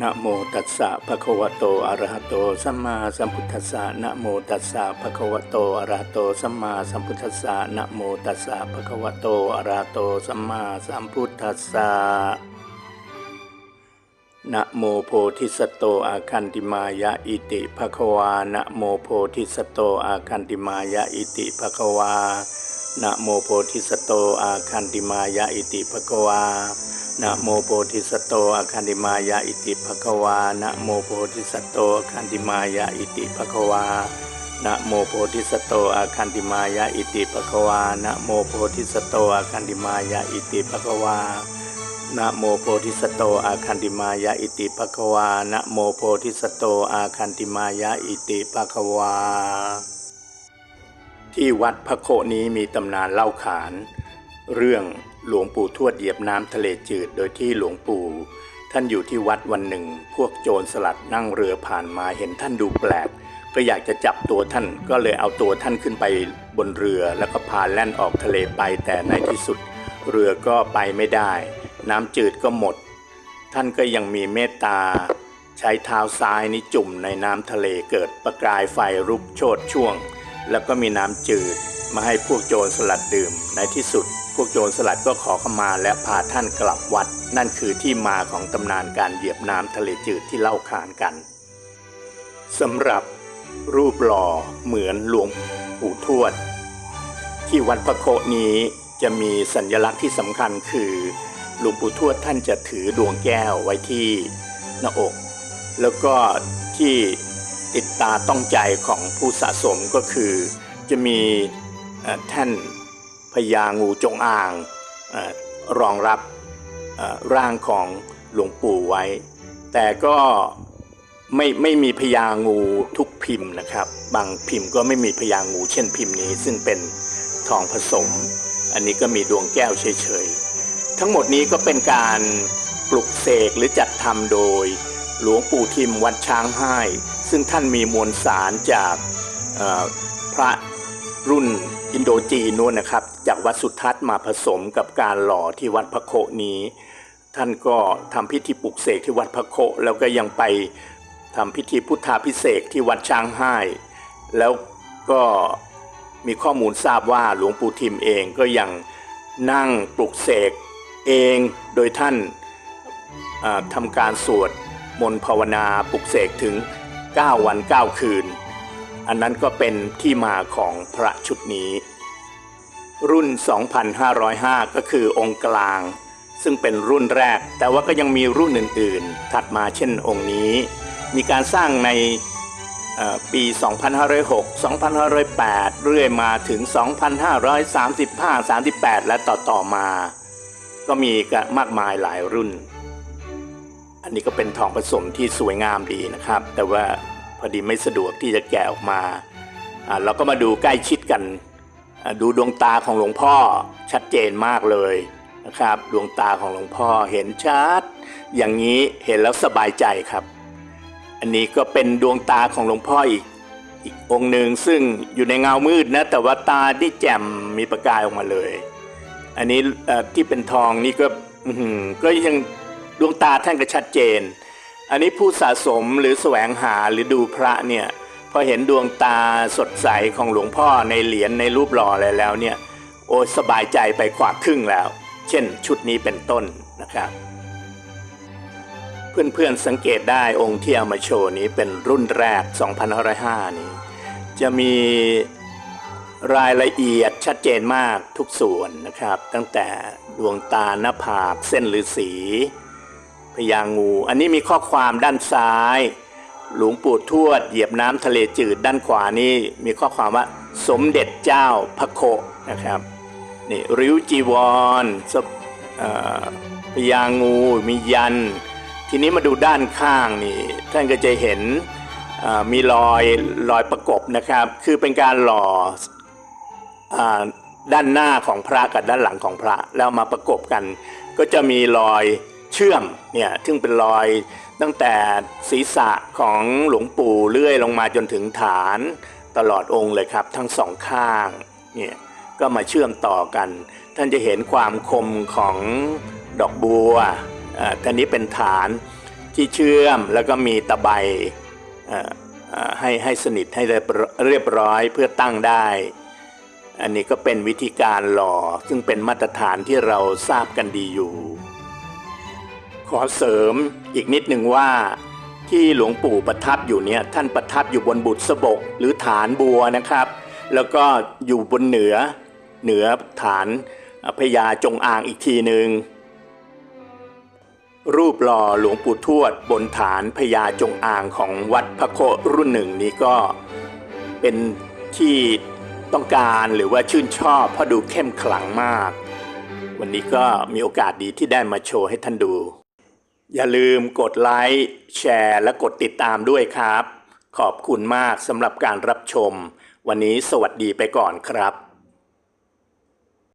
นะโมตัสสะภะคะวะโตอะระหะโตสัมมาสัมพุทธัสสะนะโมตัสสะภะคะวะโตอะระหะโตสัมมาสัมพุทธัสสะนะโมตัสสะภะคะวะโตอะระหะโตสัมมาสัมพุทธัสสะนะโมโพธิสัตว์โตอาคันติมายะอิติภะคะวานะโมโพธิสัตว์โตอาคันติมายะอิติภะคะวานะโมโพธิสัตว์โตอาคันติมายะอิติภะคะวา นะโมโพธิสัตว์โตอาคันติมายะอิติภควานะโมโพธิสัตว์โตอาคันติมายะอิติภควานะโมโพธิสัตว์โตอาคันติมายะอิติภควานะโมโพธิสัตว์โตอาคันติมายะอิติภควานะโมโพธิสัตว์โตอาคันติมายะอิติภควานะโมโพธิสโตอาคันติมายะอิติภควา ที่วัดพระโคนี้มีตำนานเล่าขาน เรื่อง หลวงปู่ทวดเหยียบน้ำทะเลจืดโดยที่หลวงปู่ ท่านอยู่ที่วัดวันหนึ่ง พวกโจรสลัดนั่งเรือผ่านมาเห็นท่านดูแปลก ก็อยากจะจับตัวท่านก็เลยเอาตัวท่านขึ้นไปบนเรือ แล้วก็พาแล่นออกทะเลไปแต่ในที่สุด เรือก็ไปไม่ได้ น้ำจืดก็หมด ท่านก็ยังมีเมตตา ใช้เท้าซ้ายนี้จุ่มในน้ำทะเลเกิดประกายไฟรุกโชดช่วง แล้วก็มีน้ำจืด มาให้พวกโจรสลัดดื่ม ในที่สุด พวกโจรสลัดก็ขอขมาและพาท่านกลับวัด นั่นคือที่มาของตำนานการเหยียบน้ำทะเลจืดที่เล่าขานกันสำหรับรูปหล่อเหมือนหลวงปู่ทวด ที่วัดพระโคนี้จะมีสัญลักษณ์ที่สำคัญคือหลวงปู่ทวดท่านจะถือดวงแก้วไว้ที่หน้าอก แล้วก็ที่ติดตาต้องใจของผู้สะสมก็คือ จะมี เอ่อแท่นพญางูจงอางอรองรับร่างของหลวงปู่ไว้ แต่ก็ไม่ไม่มีพญางูทุกพิมพ์นะครับ บางพิมพ์ก็ไม่มีพญางูเช่นพิมพ์นี้ ซึ่งเป็นทองผสม อันนี้ก็มีดวงแก้วเฉยๆ ทั้งหมดนี้ก็เป็นการปลุกเสกหรือจัดทำโดยหลวงปู่ทิมวัดช้างให้ ซึ่งท่านมีมวลสารจากพระ รุ่นอินโดจีนนู้นนะครับ จากวัดสุทัศน์มาผสมกับการหล่อที่วัดพระโคนี้ ท่านก็ทำพิธีปลุกเสกที่วัดพระโคแล้วก็ยังไปทำพิธีพุทธาพิเศษที่วัดช้างให้แล้วก็มีข้อมูลทราบว่าหลวงปู่ทิมเองก็ยังนั่งปลุกเสกเองโดยท่านอ่าทำการสวดมนต์ภาวนาปลุกเสกถึง 9 วัน 9 คืน อันนั้นก็เป็นที่มาของพระชุดนี้ รุ่น 2,505 ก็คือองค์กลาง ซึ่งเป็นรุ่นแรก แต่ว่าก็ยังมีรุ่นอื่นๆ ถัดมาเช่นองค์นี้ มีการสร้างในปี 2506 2508 เรื่อยมาถึง 2535 38 และต่อๆมา ก็มีมากมายหลายรุ่น อันนี้ก็เป็นทองผสมที่สวยงามดีนะครับ แต่ว่า พอดีไม่สะดวกที่จะแกะออกมาเราก็มาดูใกล้ชิดกันดูดวงตาของหลวงพ่อชัดเจนมากเลยนะครับ ดวงตาของหลวงพ่อเห็นชัด อย่างนี้เห็นแล้วสบายใจครับ อันนี้ก็เป็นดวงตาของหลวงพ่ออีกอีกองหนึ่งซึ่งอยู่ในเงามืดนะแต่ว่าตาที่แจ่มมีประกายออกมาเลย อันนี้ที่เป็นทองนี่ก็ก็ยังดวงตาท่านก็ชัดเจน อันนี้ผู้สะสมหรือแสวงหาหรือดูพระเนี่ยพอเห็นดวงตาสดใสของหลวงพ่อในเหรียญในรูปหล่ออะไรแล้วเนี่ยโอ้สบายใจไปกว่าครึ่งแล้ว เช่น ชุดนี้เป็นต้นนะครับ เพื่อนๆสังเกตได้องค์ที่เอามาโชว์นี้เป็นรุ่นแรก 2505 นี้ จะมีรายละเอียดชัดเจนมากทุกส่วนนะครับ ตั้งแต่ดวงตาหน้าผากเส้นฤาษี พญางู อันนี้มีข้อความด้านซ้าย หลวงปู่ทวดเหยียบน้ำทะเลจืดด้านขวานี่มีข้อความว่าสมเด็จเจ้าพระโคนะครับนี่ริ้วจีวรสบเอ่อพญางูมียัน ทีนี้มาดูด้านข้างนี่ท่านก็จะเห็นมีรอยรอยประกบนะครับ คือเป็นการหล่ออด้านหน้าของพระกับด้านหลังของพระแล้วมาประกบกัน ก็จะมีรอย เชื่อมเนี่ยซึ่งเป็นรอยตั้งแต่ศีรษะของหลวงปู่เลื่อยลงมาจนถึงฐานตลอดองค์เลยครับ ทั้งสองข้างเนี่ยก็มาเชื่อมต่อกัน ท่านจะเห็นความคมของดอกบัวอ่าท่านนี้เป็นฐานที่เชื่อมแล้วก็มีตะไบอ่อเอ่อให้ให้สนิทให้เรียบร้อยเพื่อตั้งได้ อันนี้ก็เป็นวิธีการหล่อซึ่งเป็นมาตรฐานที่เราทราบกันดีอยู่ ขอเสริมอีกนิดหนึ่งว่า ที่หลวงปู่ประทับอยู่เนี่ยท่านประทับอยู่บนบุตรสบกหรือฐานบัวนะครับ แล้วก็อยู่บนเหนือเหนือฐานพญาจงอางอีกทีหนึ่งรูปหล่อหลวงปู่ทวดบนฐานพญาจงอางของวัดพระโครุ่นหนึ่งนี้ก็เป็นที่ต้องการหรือว่าชื่นชอบเพราะดูเข้มขลังมาก วันนี้ก็มีโอกาสดีที่ได้มาโชว์ให้ท่านดู อย่าลืมกดไลค์แชร์ และกดติดตามด้วยครับ ขอบคุณมากสำหรับการรับชม วันนี้สวัสดีไปก่อนครับ